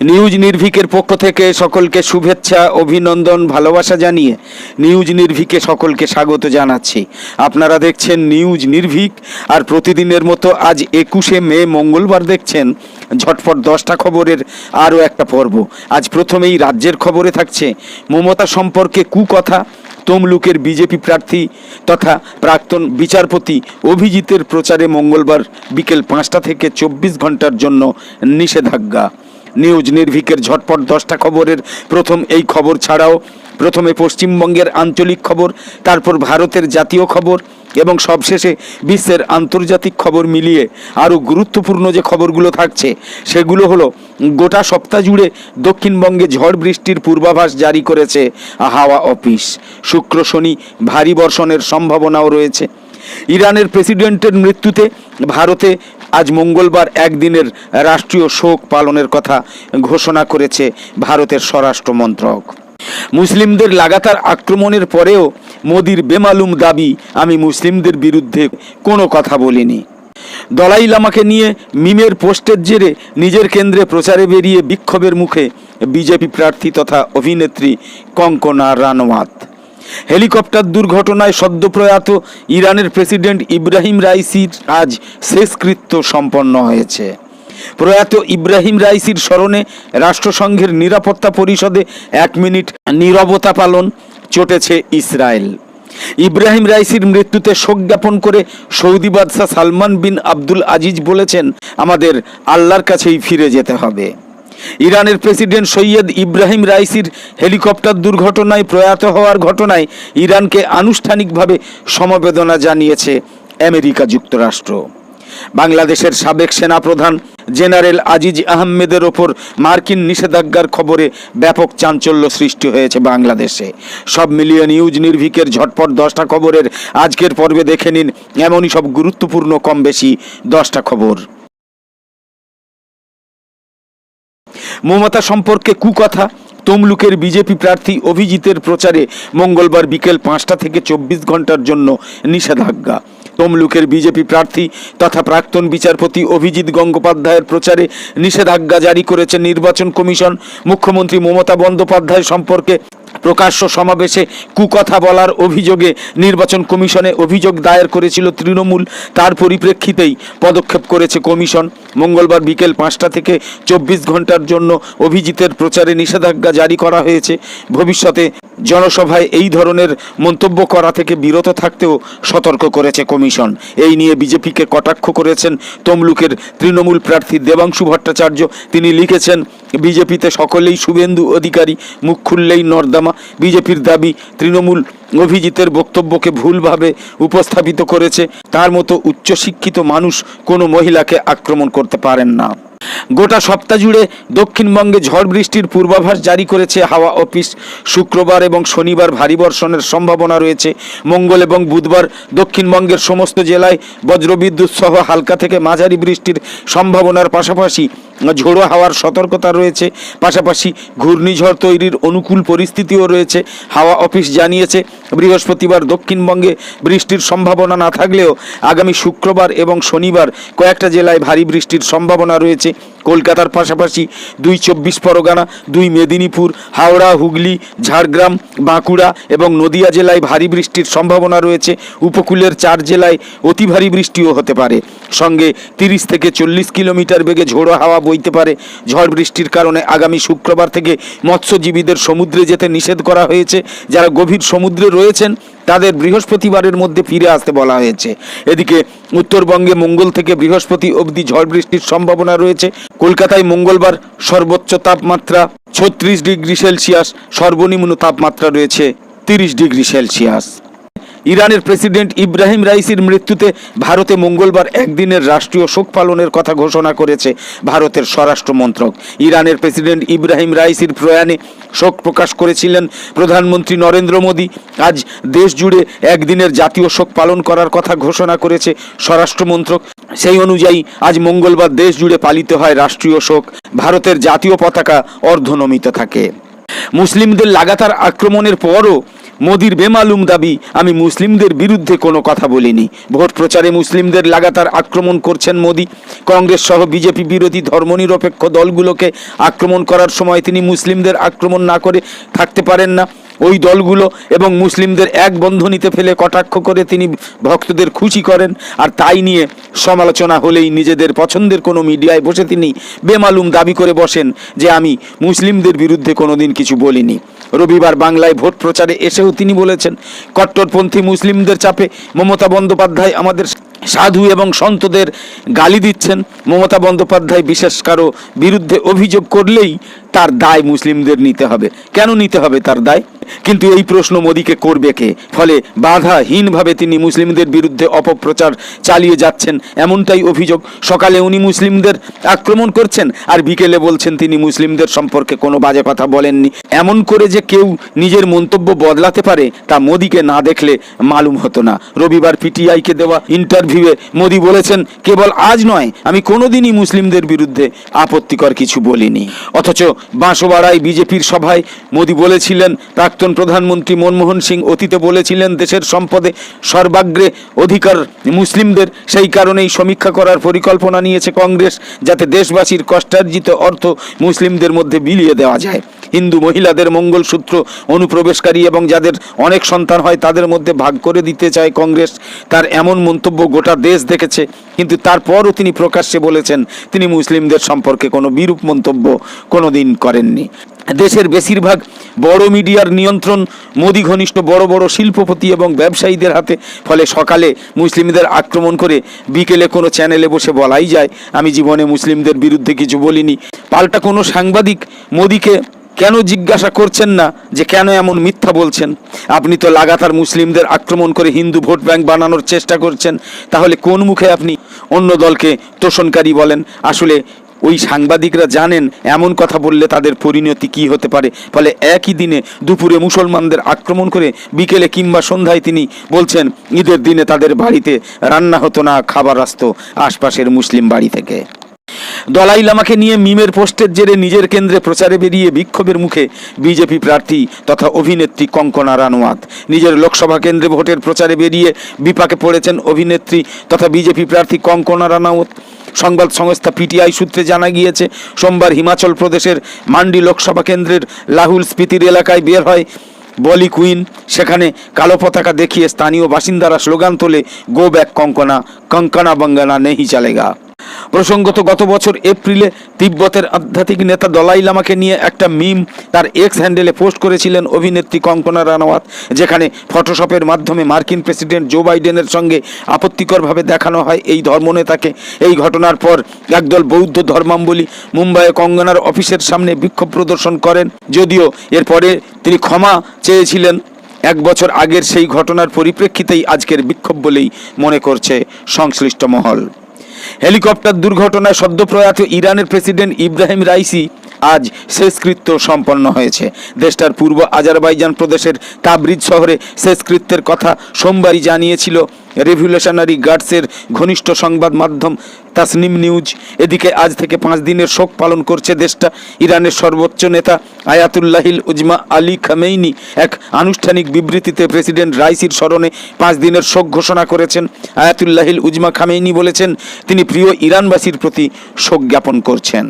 News নির্ভিকের পক্ষ থেকে সকলকে শুভেচ্ছা, অভিনন্দন, ভালোবাসা জানিয়ে নিউজ নির্ভিকে সকলকে স্বাগত জানাচ্ছি। আপনারা দেখছেন নিউজ নির্ভিক আর প্রতিদিনের মতো আজ একুশে মে, মঙ্গলবার দেখছেন ঝটপট দশটা খবরের আরও একটা পর্ব। আজ প্রথমেই রাজ্যের খবরে থাকছে মমতা সম্পর্কে কুকথা, তমলুকের বিজেপি প্রার্থী তথা প্রাক্তন বিচারপতি অভিজিতের প্রচারে মঙ্গলবার বিকেল পাঁচটা থেকে চব্বিশ ঘণ্টার জন্য নিষেধাজ্ঞা। নিউজ নির্ভিকের ঝটপট দশটা খবরের প্রথম এই খবর ছাড়াও প্রথমে পশ্চিমবঙ্গের আঞ্চলিক খবর, তারপর ভারতের জাতীয় খবর এবং সবশেষে বিশ্বের আন্তর্জাতিক খবর মিলিয়ে আরও গুরুত্বপূর্ণ যে খবরগুলো থাকছে, সেগুলো হলো গোটা সপ্তাহ জুড়ে দক্ষিণবঙ্গে ঝড় বৃষ্টির পূর্বাভাস জারি করেছে হাওয়া অফিস। শুক্র শনি ভারী বর্ষণের সম্ভাবনাও রয়েছে। ইরানের প্রেসিডেন্টের মৃত্যুতে ভারতে আজ মঙ্গলবার একদিনের রাষ্ট্রীয় শোক পালনের কথা ঘোষণা করেছে ভারতের স্বরাষ্ট্র মন্ত্রক। মুসলিমদের লাগাতার আক্রমণের পরেও মোদির বেমালুম দাবি, আমি মুসলিমদের বিরুদ্ধে কোনো কথা বলিনি। দলাই লামাকে নিয়ে মিমের পোস্টের জেরে নিজের কেন্দ্রে প্রচারে বেরিয়ে বিক্ষোভের মুখে বিজেপি প্রার্থী তথা অভিনেত্রী কঙ্কনা রানওয়াত। হেলিকপ্টার দুর্ঘটনায় সদ্যপ্রয়াত ইরানের প্রেসিডেন্ট ইব্রাহিম রাইসির আজ শেষকৃত্য সম্পন্ন হয়েছে। প্রয়াত ইব্রাহিম রাইসির স্মরণে রাষ্ট্রসংঘের নিরাপত্তা পরিষদে এক মিনিট নীরবতা পালন চটেছে ইসরায়েল। ইব্রাহিম রাইসির মৃত্যুতে শোক জ্ঞাপন করে সৌদি বাদশাহ সালমান বিন আব্দুল আজিজ বলেছেন, আমাদের আল্লাহর কাছেই ফিরে যেতে হবে। ইরানের প্রেসিডেন্ট সৈয়দ ইব্রাহিম রাইসির হেলিকপ্টার দুর্ঘটনায় প্রয়াত হওয়ার ঘটনায় ইরানকে আনুষ্ঠানিকভাবে সমবেদনা জানিয়েছে আমেরিকা যুক্তরাষ্ট্র। বাংলাদেশের সাবেক সেনাপ্রধান জেনারেল আজিজ আহমেদের ওপর মার্কিন নিষেধাজ্ঞার খবরে ব্যাপক চাঞ্চল্য সৃষ্টি হয়েছে বাংলাদেশে। সব মিলিয়ে নিউজ নির্ভিকের ঝটপট দশটা খবরের আজকের পর্বে দেখে নিন, এমনই সব গুরুত্বপূর্ণ কম বেশি দশটা খবর। মমতা সম্পর্কে কুকথা, তমলুকের বিজেপি প্রার্থী অভিজিতের প্রচারে মঙ্গলবার বিকেল পাঁচটা থেকে চব্বিশ ঘণ্টার জন্য নিষেধাজ্ঞা। তমলুকের বিজেপি প্রার্থী তথা প্রাক্তন বিচারপতি অভিজিৎ গঙ্গোপাধ্যায়ের প্রচারে নিষেধাজ্ঞা জারি করেছে নির্বাচন কমিশন। মুখ্যমন্ত্রী মমতা বন্দ্যোপাধ্যায় সম্পর্কে প্রকাশ্য সমাবেশে কুকথা বলার অভিযোগে নির্বাচন কমিশনে অভিযোগ দায়ের করেছিল তৃণমূল। তার পরিপ্রেক্ষিতেই পদক্ষেপ করেছে কমিশন। মঙ্গলবার বিকেল পাঁচটা থেকে চব্বিশ ঘণ্টার জন্য অভিজিতের প্রচারে নিষেধাজ্ঞা জারি করা হয়েছে। ভবিষ্যতে জনসভায় এই ধরনের মন্তব্য করা থেকে বিরত থাকতেও সতর্ক করেছে কমিশন। এই নিয়ে বিজেপিকে কটাক্ষ করেছেন তমলুকের তৃণমূল প্রার্থী দেবাংশু ভট্টাচার্য। তিনি লিখেছেন, বিজেপিতে সকলেই শুভেন্দু অধিকারী, মুখ খুললেই নর্দামা। বিজেপির দাবি তৃণমূল অভিজিতের বক্তব্যকে ভুলভাবে উপস্থাপিত করেছে। তার মতো উচ্চশিক্ষিত মানুষ কোনো মহিলাকে আক্রমণ করতে পারেন না। গোটা সপ্তাহ জুড়ে দক্ষিণবঙ্গে ঝড় বৃষ্টির পূর্বাভাস জারি করেছে হাওয়া অফিস। শুক্রবার এবং শনিবার ভারী বর্ষণের সম্ভাবনা রয়েছে। মঙ্গল এবং বুধবার দক্ষিণবঙ্গের সমস্ত জেলায় বজ্রবিদ্যুৎ সহ হালকা থেকে মাঝারি বৃষ্টির সম্ভাবনার পাশাপাশি ঝোড়ো হাওয়ার সতর্কতা রয়েছে। পাশাপাশি ঘূর্ণিঝড় তৈরির অনুকূল পরিস্থিতিও রয়েছে। হাওয়া অফিস জানিয়েছে, বৃহস্পতিবার দক্ষিণবঙ্গে বৃষ্টির সম্ভাবনা না থাকলেও আগামী শুক্রবার এবং শনিবার কয়েকটা জেলায় ভারী বৃষ্টির সম্ভাবনা রয়েছে। কলকাতার পাশাপাশি দুই চব্বিশ পরগনা, দুই মেদিনীপুর, হাওড়া, হুগলি, ঝাড়গ্রাম, বাঁকুড়া এবং নদিয়া জেলায় ভারী বৃষ্টির সম্ভাবনা রয়েছে। উপকূলের চার জেলায় অতি ভারী বৃষ্টিও হতে পারে। সঙ্গে তিরিশ থেকে চল্লিশ কিলোমিটার বেগে ঝোড়ো হাওয়া বইতে পারে। ঝড় বৃষ্টির কারণে আগামী শুক্রবার থেকে মৎস্যজীবীদের সমুদ্রে যেতে নিষেধ করা হয়েছে। যারা গভীর সমুদ্রে রয়েছেন তাদের বৃহস্পতিবারের মধ্যে ফিরে আসতে বলা হয়েছে। এদিকে উত্তরবঙ্গে মঙ্গল থেকে বৃহস্পতি অবধি ঝড় বৃষ্টির সম্ভাবনা রয়েছে। কলকাতায় মঙ্গলবার সর্বোচ্চ তাপমাত্রা ছত্রিশ ডিগ্রি সেলসিয়াস, সর্বনিম্ন তাপমাত্রা রয়েছে তিরিশ ডিগ্রি সেলসিয়াস। ইরানের প্রেসিডেন্ট ইব্রাহিম রাইসির মৃত্যুতে ভারতে মঙ্গলবার একদিনের রাষ্ট্রীয় শোক পালনের কথা ঘোষণা করেছে ভারতের স্বরাষ্ট্র মন্ত্রক। ইরানের প্রেসিডেন্ট ইব্রাহিম রাইসির প্রয়াণে শোক প্রকাশ করেছিলেন প্রধানমন্ত্রী নরেন্দ্র মোদী। আজ দেশ জুড়ে একদিনের জাতীয় শোক পালন করার কথা ঘোষণা করেছে স্বরাষ্ট্র মন্ত্রক। সেই অনুযায়ী আজ মঙ্গলবার দেশ জুড়ে পালিত হয় রাষ্ট্রীয় শোক। ভারতের জাতীয় পতাকা অর্ধনমিত থাকে। মুসলিমদের লাগাতার আক্রমণের পরও মোদির বেমালুম দাবি, আমি মুসলিমদের বিরুদ্ধে কোনো কথা বলিনি। ভোট প্রচারে মুসলিমদের লাগাতার আক্রমণ করছেন মোদি। কংগ্রেস সহ বিজেপি বিরোধী ধর্মনিরপেক্ষ দলগুলোকে আক্রমণ করার সময় তিনি মুসলিমদের আক্রমণ না করে থাকতে পারেন না। ওই দলগুলো এবং মুসলিমদের এক বন্ধনীতে ফেলে কটাক্ষ করে তিনি ভক্তদের খুশি করেন। আর তাই নিয়ে সমালোচনা হলেই নিজেদের পছন্দের কোনো মিডিয়ায় বসে তিনি বেমালুম দাবি করে বসেন যে আমি মুসলিমদের বিরুদ্ধে কোনোদিন কিছু বলিনি। রবিবার বাংলায় ভোট প্রচারে এসেও তিনি বলেছেন, কট্টরপন্থী মুসলিমদের চাপে মমতা বন্দ্যোপাধ্যায় আমাদের সাধু এবং সন্তদের গালি দিচ্ছেন। মমতা বন্দ্যোপাধ্যায় বিশেষ কারও বিরুদ্ধে অভিযোগ করলেই তার দায় মুসলিমদের নিতে হবে। কেন নিতে হবে তার দায়? কিন্তু এই প্রশ্ন মোদীকে করবে কে? ফলে বাধাহীনভাবে তিনি মুসলিমদের বিরুদ্ধে অপপ্রচার চালিয়ে যাচ্ছেন। এমনটাই অভিযোগ। সকালে উনি মুসলিমদের আক্রমণ করছেন আর বিকেলে বলছেন তিনি মুসলিমদের সম্পর্কে কোনো বাজে কথা বলেননি। এমন করে যে কেউ নিজের মন্তব্য বদলাতে পারে, তা মোদীকে না দেখলে মালুম হতো না। রবিবার পিটিআইকে দেওয়া ইন্টারভিউয়ে মোদী বলেছেন, কেবল আজ নয়, আমি কোনোদিনই মুসলিমদের বিরুদ্ধে আপত্তিকর কিছু বলিনি। অথচ বাঁশবাড়ায় বিজেপির সভায় মোদী বলেছিলেন, প্রাক্তন প্রধানমন্ত্রী মনমোহন সিং অতীতে বলেছিলেন, দেশের সম্পদে সর্বাগ্রে অধিকার মুসলিমদের, সেই কারণেই সমীক্ষা করার পরিকল্পনা নিয়েছে কংগ্রেস, যাতে দেশবাসীর কষ্টার্জিত অর্থ মুসলিমদের মধ্যে বিলিয়ে দেওয়া যায়। হিন্দু মহিলাদের মঙ্গলসূত্র অনুপ্রবেশকারী এবং যাদের অনেক সন্তান হয়, তাদের মধ্যে ভাগ করে দিতে চায় কংগ্রেস। তার এমন মন্তব্য গোটা দেশ দেখেছে, কিন্তু তারপরও তিনি প্রকাশ্যে বলেছেন, তিনি মুসলিমদের সম্পর্কে কোনো বিরূপ মন্তব্য কোনোদিন করেননি। দেশের বেশিরভাগ বড় মিডিয়ার নিয়ন্ত্রণ মোদী ঘনিষ্ঠ বড় বড় শিল্পপতি এবং ব্যবসায়ীদের হাতে, ফলে সকালে মুসলিমদের আক্রমণ করে বিকেলে কোনো চ্যানেলে বসে বলাই যায়। আমি জীবনে মুসলিমদের বিরুদ্ধে কিছু বলিনি। পাল্টা কোনো সাংবাদিক মোদীকে কেন জিজ্ঞাসা করছেন না যে কেন এমন মিথ্যা বলছেন? আপনি তো লাগাতার মুসলিমদের আক্রমণ করে হিন্দু ভোট ব্যাংক বানানোর চেষ্টা করছেন। তাহলে কোন মুখে আপনি অন্য দলকে তোষণকারী বলেন? আসলে ওই সাংবাদিকরা জানেন, এমন কথা বললে তাদের পরিণতি কি হতে পারে। ফলে একই দিনে দুপুরে মুসলমানদের আক্রমণ করে বিকেলে কিংবা সন্ধ্যায় তিনি বলছেন, ঈদের দিনে তাদের বাড়িতে রান্না হতো না, খাবার আসতো আশপাশের মুসলিম বাড়ি থেকে। দলাই লামাকে নিয়ে মিমের পোস্টের জেরে নিজের কেন্দ্রে প্রচারে বেরিয়ে বিক্ষোভের মুখে বিজেপি প্রার্থী তথা অভিনেত্রী কঙ্কনা রানোয়াত নিজের লোকসভা কেন্দ্রে ভোটের প্রচারে বেরিয়ে বিপাকে পড়েছেন অভিনেত্রী তথা বিজেপি প্রার্থী কঙ্কনা রানাওয়াত। সংবাদ সংস্থা পিটিআই সূত্রে জানা গিয়েছে, সোমবার হিমাচল প্রদেশের মান্ডি লোকসভা কেন্দ্রের লাহুল স্পিতির এলাকায় বের হয় বলি কুইন। সেখানে কালো পতাকা দেখিয়ে স্থানীয় বাসিন্দারা স্লোগান তোলে, গো ব্যাক কঙ্কনা কঙ্কনা বঙ্গানা নেহি চালেগা। প্রসঙ্গত, গত বছর এপ্রিলে তিব্বতের আধ্যাত্মিক নেতা দলাই লামাকে নিয়ে একটা মিম তার এক্স হ্যান্ডেলে পোস্ট করেছিলেন অভিনেত্রী কঙ্কনা রানাওয়াত, যেখানে ফটোশপের মাধ্যমে মার্কিন প্রেসিডেন্ট জো বাইডেনের সঙ্গে আপত্তিকরভাবে দেখানো হয় এই ধর্মনেতাকে। এই ঘটনার পর একদল বৌদ্ধ ধর্মাম্বলী মুম্বাইয়ে কঙ্গনার অফিসের সামনে বিক্ষোভ প্রদর্শন করেন, যদিও এরপরে তিনি ক্ষমা চেয়েছিলেন। এক বছর আগের সেই ঘটনার পরিপ্রেক্ষিতেই আজকের বিক্ষোভ বলেই মনে করছে সংশ্লিষ্ট মহল। হেলিকপ্টার দুর্ঘটনায় সদ্যপ্রয়াত ইরানের প্রেসিডেন্ট ইব্রাহিম রাইসি আজ শেষকৃত্য সম্পন্ন হয়েছে। দেশটার পূর্ব আজারবাইজান প্রদেশের তাবরিজ শহরে শেষকৃত্যের কথা সোমবারই জানিয়েছিল রেভলিউশনারি গার্ডসের ঘনিষ্ঠ সংবাদ মাধ্যম তাসনিম নিউজ। এদিকে আজ থেকে পাঁচ দিনের শোক পালন করছে দেশটা। ইরানের সর্বোচ্চ নেতা আয়াতুল্লাহিল উজমা আলী খামেইনি এক আনুষ্ঠানিক বিবৃতিতে প্রেসিডেন্ট রাইসির স্মরণে পাঁচ দিনের শোক ঘোষণা করেছেন। আয়াতুল্লাহিল উজমা খামেইনি বলেছেন, তিনি প্রিয় ইরানবাসীর প্রতি শোক জ্ঞাপন করছেন।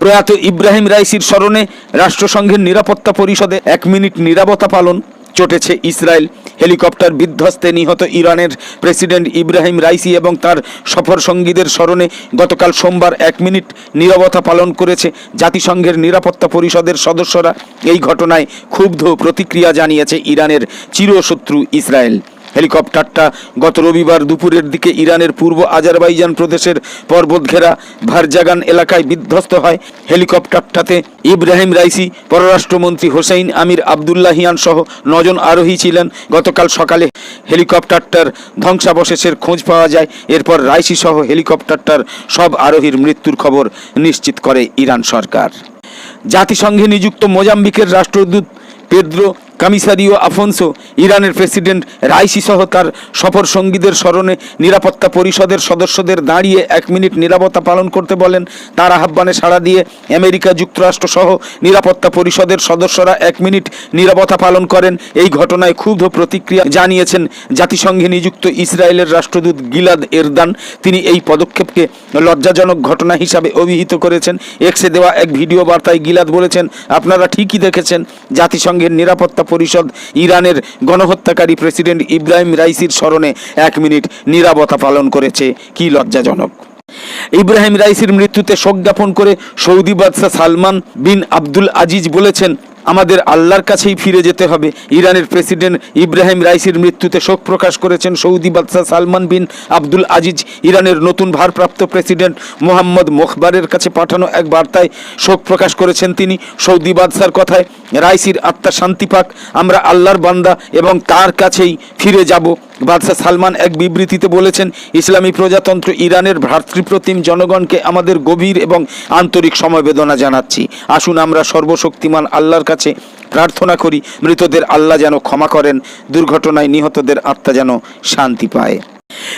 প্রয়াত ইব্রাহিম রাইসির স্মরণে রাষ্ট্রসংঘের নিরাপত্তা পরিষদে এক মিনিট নিরাপত্তা পালন চটেছে ইসরায়েল। হেলিকপ্টার বিধ্বস্তে নিহত ইরানের প্রেসিডেন্ট ইব্রাহিম রাইসি এবং তার সফর সঙ্গীদের স্মরণে গতকাল সোমবার এক মিনিট নিরবতা পালন করেছে জাতিসংঘের নিরাপত্তা পরিষদের সদস্যরা। এই ঘটনায় ক্ষুব্ধ প্রতিক্রিয়া জানিয়েছে ইরানের চিরশত্রু ইসরায়েল। হেলিকপ্টারটা গত রবিবার দুপুরের দিকে ইরানের পূর্ব আজারবাইজান প্রদেশের পর্বতঘেরা ভারজাগান এলাকায় বিধ্বস্ত হয়। হেলিকপ্টারটাতে ইব্রাহিম রাইসি, পররাষ্ট্রমন্ত্রী হোসেইন আমির আবদুল্লাহিয়ান সহ নজন আরোহী ছিলেন। গতকাল সকালে হেলিকপ্টারটার ধ্বংসাবশেষের খোঁজ পাওয়া যায়। এরপর রাইসি সহ হেলিকপ্টারটার সব আরোহীর মৃত্যুর খবর নিশ্চিত করে ইরান সরকার। জাতিসংঘে নিযুক্ত মোজাম্বিকের রাষ্ট্রদূত পেদ্রো কামিসারিও আফোনসো, ইরানের প্রেসিডেন্ট রাইসি সহ তার সফর সঙ্গীদের স্মরণে নিরাপত্তা পরিষদের সদস্যদের দাঁড়িয়ে এক মিনিট নিরাপত্তা পালন করতে বলেন। তার আহ্বানে সাড়া দিয়ে আমেরিকা যুক্তরাষ্ট্র সহ নিরাপত্তা পরিষদের সদস্যরা এক মিনিট নিরাপত্তা পালন করেন। এই ঘটনায় ক্ষুব্ধ প্রতিক্রিয়া জানিয়েছেন জাতিসংঘে নিযুক্ত ইসরায়েলের রাষ্ট্রদূত গিলাদ এরদান। তিনি এই পদক্ষেপকে লজ্জাজনক ঘটনা হিসাবে অভিহিত করেছেন। এক্সে দেওয়া এক ভিডিও বার্তায় গিলাদ বলেছেন, আপনারা ঠিকই দেখেছেন, জাতিসংঘের নিরাপত্তা পরিষদ ইরানের গণহত্যাকারী প্রেসিডেন্ট ইব্রাহিম রাইসির স্মরণে এক মিনিট নিরাপত্তা পালন করেছে। কি লজ্জাজনক। ইব্রাহিম রাইসির মৃত্যুতে শোক জ্ঞাপন করে সৌদি বাদশাহ সালমান বিন আব্দুল আজিজ বলেছেন আমাদের আল্লাহর কাছেই ফিরে যেতে হবে। ইরানের প্রেসিডেন্ট ইব্রাহিম রাইসির মৃত্যুতে শোক প্রকাশ করেছেন সৌদি বাদশাহ সালমান বিন আব্দুল আজিজ। ইরানের নতুন ভারপ্রাপ্ত প্রেসিডেন্ট মোহাম্মদ মোখবারের কাছে পাঠানো এক বার্তায় শোক প্রকাশ করেছেন তিনি। সৌদি বাদশার কথায়, রাইসির আত্মা শান্তি পাক, আমরা আল্লাহর বান্দা এবং তার কাছেই ফিরে যাব। বাদশাহ সালমান এক বিবৃতিতে বলেছেন, ইসলামী প্রজাতন্ত্র ইরানের ভ্রাতৃপ্রতিম জনগণকে আমাদের গভীর এবং আন্তরিক সমবেদনা জানাচ্ছি। আসুন আমরা সর্বশক্তিমান আল্লাহর কাছে প্রার্থনা করি, মৃতদের আল্লাহ যেন ক্ষমা করেন, দুর্ঘটনায় নিহতদের আত্মা যেন শান্তি পায়।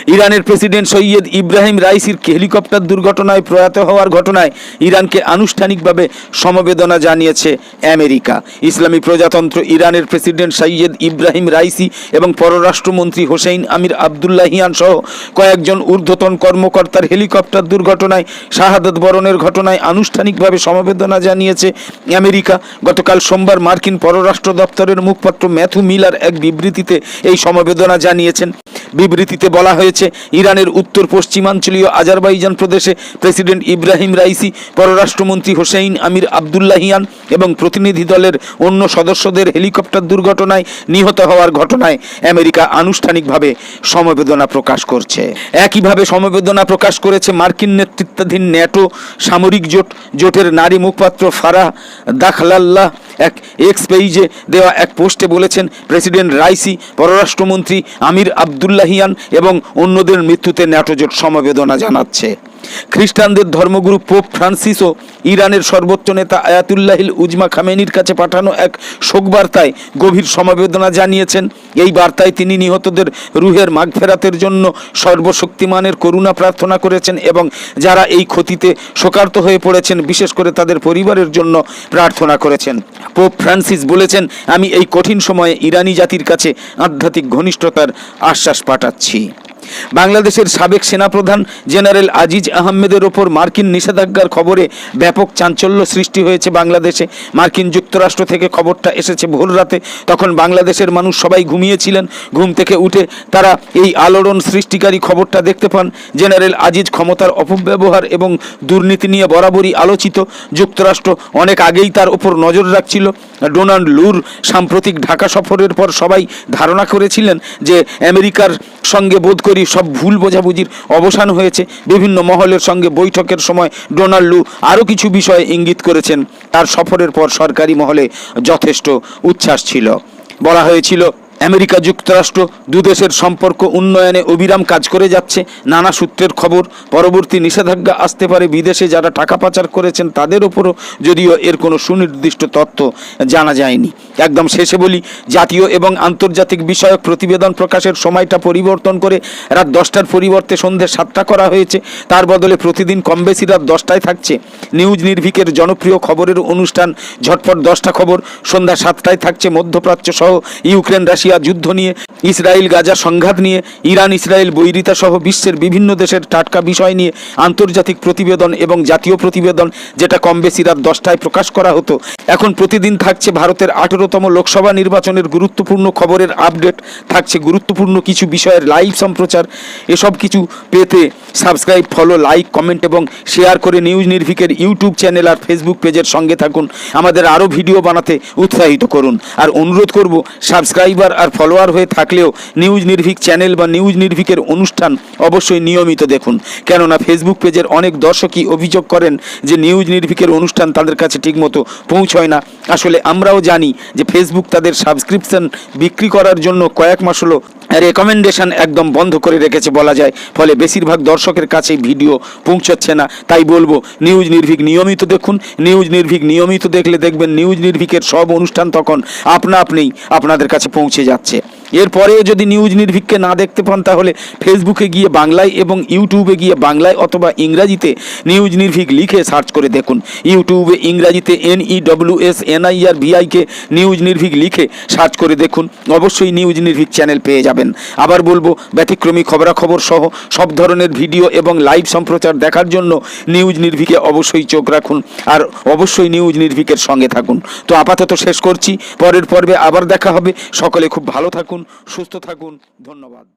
ইরানের প্রেসিডেন্ট সৈয়দ ইব্রাহিম রাইসির হেলিকপ্টার দুর্ঘটনায় প্রয়াত হওয়ার ঘটনায় ইরানকে আনুষ্ঠানিকভাবে সমবেদনা জানিয়েছে আমেরিকা। ইসলামী প্রজাতন্ত্র ইরানের প্রেসিডেন্ট সৈয়দ ইব্রাহিম রাইসি এবং পররাষ্ট্রমন্ত্রী হোসেইন আমির আবদুল্লাহিয়ান সহ কয়েকজন ঊর্ধ্বতন কর্মকর্তার হেলিকপ্টার দুর্ঘটনায় শাহাদত বরণের ঘটনায় আনুষ্ঠানিকভাবে সমবেদনা জানিয়েছে আমেরিকা। গতকাল সোমবার মার্কিন পররাষ্ট্র দপ্তরের মুখপাত্র ম্যাথু মিলার এক বিবৃতিতে এই সমবেদনা জানিয়েছেন। বিবৃতিতে বলা হয়েছে, ইরানের উত্তর পশ্চিমাঞ্চলীয় আজারবাইজান প্রদেশে প্রেসিডেন্ট ইব্রাহিম রাইসি, পররাষ্ট্রমন্ত্রী হোসেইন আমির আবদুল্লাহিয়ান এবং প্রতিনিধি দলের অন্য সদস্যদের হেলিকপ্টার দুর্ঘটনায় নিহত হওয়ার ঘটনায় আমেরিকা আনুষ্ঠানিকভাবে সমবেদনা প্রকাশ করছে। একইভাবে সমবেদনা প্রকাশ করেছে মার্কিন নেতৃত্বাধীন ন্যাটো সামরিক জোট, জোটের নারী মুখপাত্র ফারাহ দাখলাল্লাহ। এক এক্স পেইজে দেওয়া এক পোস্টে বলেছেন, প্রেসিডেন্ট রাইসি, পররাষ্ট্রমন্ত্রী আমির আবদুল্লাহিয়ান এবং অন্যদের মৃত্যুতে ন্যাটোজোট সমবেদনা জানাচ্ছে। খ্রিস্টানদের ধর্মগুরু পোপ ফ্রান্সিসও ইরানের সর্বোচ্চ নেতা আয়াতুল্লাহিল উজমা খামেনির কাছে পাঠানো এক শোকবার্তায় গভীর সমবেদনা জানিয়েছেন। এই বার্তায় তিনি নিহতদের রুহের মাগফেরাতের জন্য সর্বশক্তিমানের করুণা প্রার্থনা করেছেন এবং যারা এই ক্ষতিতে শোকার্ত হয়ে পড়েছেন, বিশেষ করে তাদের পরিবারের জন্য প্রার্থনা করেছেন। পোপ ফ্রান্সিস বলেছেন, আমি এই কঠিন সময়ে ইরানি জাতির কাছে আধ্যাত্মিক ঘনিষ্ঠতার আশ্বাস পাঠাচ্ছি। বাংলাদেশের সাবেক সেনাপ্রধান জেনারেল আজিজ আহমেদের ওপর মার্কিন নিষেধাজ্ঞার খবরে ব্যাপক চাঞ্চল্য সৃষ্টি হয়েছে বাংলাদেশে। মার্কিন যুক্তরাষ্ট্র থেকে খবরটা এসেছে ভোর রাতে। তখন বাংলাদেশের মানুষ সবাই ঘুমিয়েছিলেন। ঘুম থেকে উঠে তারা এই আলোড়ন সৃষ্টিকারী খবরটা দেখতে পান। জেনারেল আজিজ ক্ষমতার অপব্যবহার এবং দুর্নীতি নিয়ে বরাবরই আলোচিত। যুক্তরাষ্ট্র অনেক আগেই তার ওপর নজর রাখছিল। ডোনাল্ড লুর সাম্প্রতিক ঢাকা সফরের পর সবাই ধারণা করেছিলেন যে আমেরিকার সঙ্গে বোধ করি, সব ভুল বোঝাবুঝির অবসান হয়েছে। বিভিন্ন মহলের সঙ্গে বৈঠকের সময় ডোনাল্ডু আরও কিছু বিষয়ে ইঙ্গিত করেছেন। তার সফরের পর সরকারি মহলে যথেষ্ট উচ্ছ্বাস ছিল। বলা হয়েছিল আমেরিকা যুক্তরাষ্ট্র দুদেশের সম্পর্ক উন্নয়নে অবিরাম কাজ করে যাচ্ছে। নানা সূত্রের খবর, পরবর্তী নিষেধাজ্ঞা আসতে পারে বিদেশে যারা টাকা পাচার করেছেন তাদের ওপরও যদিও এর কোনো সুনির্দিষ্ট তথ্য জানা যায়নি। একদম শেষে বলি, জাতীয় এবং আন্তর্জাতিক বিষয়ক প্রতিবেদন প্রকাশের সময়টা পরিবর্তন করে রাত দশটার পরিবর্তে সন্ধ্যে সাতটা করা হয়েছে। তার বদলে প্রতিদিন কম বেশি রাত দশটায় থাকছে। নিউজ নির্ভিকের জনপ্রিয় খবরের অনুষ্ঠান ঝটপট দশটা খবর, সন্ধ্যা সাতটায় থাকছে মধ্যপ্রাচ্য সহ ইউক্রেন, রাশিয়া যুদ্ধ নিয়ে, ইসরায়েল গাজা সংঘাত নিয়ে, ইরান, ইসরায়েল বৈরিতা সহ বিশ্বের বিভিন্ন দেশের টাটকা বিষয় নিয়ে আন্তর্জাতিক প্রতিবেদন এবং জাতীয় প্রতিবেদন যেটা কম বেশি রাত দশটায় প্রকাশ করা হতো। এখন প্রতিদিন থাকছে ভারতের আঠেরোতম লোকসভা নির্বাচনের গুরুত্বপূর্ণ খবরের আপডেট। থাকছে গুরুত্বপূর্ণ কিছু বিষয়ের লাইভ সম্প্রচার। এসব কিছু পেতে সাবস্ক্রাইব, ফলো, লাইক, কমেন্ট এবং শেয়ার করে নিউজ নির্ভিকের ইউটিউব চ্যানেল আর ফেসবুক পেজের সঙ্গে থাকুন। আমাদের আরও ভিডিও বানাতে উৎসাহিত করুন। আর অনুরোধ করব, সাবস্ক্রাইবার আর ফলোয়ার হয়ে থাকলেও নিউজ নির্ভিক চ্যানেল বা নিউজ নির্ভিকের অনুষ্ঠান অবশ্যই নিয়মিত দেখুন। কেননা ফেসবুক পেজের অনেক দর্শকই অভিযোগ করেন যে নিউজ নির্ভিকের অনুষ্ঠান তাদের কাছে ঠিকমতো পৌঁছয় না। আসলে আমরাও জানি যে ফেসবুক তাদের সাবস্ক্রিপশন বিক্রি করার জন্য কয়েক মাস হলো রেকমেন্ডেশন একদম বন্ধ করে রেখেছে বলা যায়। ফলে বেশিরভাগ দর্শকের কাছে ভিডিও পৌঁছাচ্ছে না। তাই বলব নিউজ নির্ভীক নিয়মিত দেখুন। নিউজ নির্ভীক নিয়মিত দেখলে দেখবেন নিউজ নির্ভীকের সব অনুষ্ঠান তখন আপনা আপনিই আপনাদের কাছে পৌঁছে যাচ্ছে। এরপরেও যদি নিউজ নির্ভীককে না দেখতে পান, তাহলে ফেসবুকে গিয়ে বাংলায় এবং ইউটিউবে গিয়ে বাংলায় অথবা ইংরাজিতে নিউজ নির্ভীক লিখে সার্চ করে দেখুন। ইউটিউবে ইংরাজিতে N E S N I R V I K news Nirbhik লিখে সার্চ করে দেখুন। অবশ্যই নিউজ নির্ভীক চ্যানেল পেয়ে যাবেন। আবার বলব, ব্যতিক্রমী খবরাখবর সহ সব ধরনের ভিডিও এবং লাইভ সম্প্রচার দেখার জন্য নিউজ নির্ভীকে অবশ্যই চোখ রাখুন আর অবশ্যই নিউজ নির্ভীকের সঙ্গে থাকুন। তো আপাতত শেষ করছি। পরের পর্বে আবার দেখা হবে। সকলে খুব ভালো থাকুন। সুস্থ থাকুন ধন্যবাদ।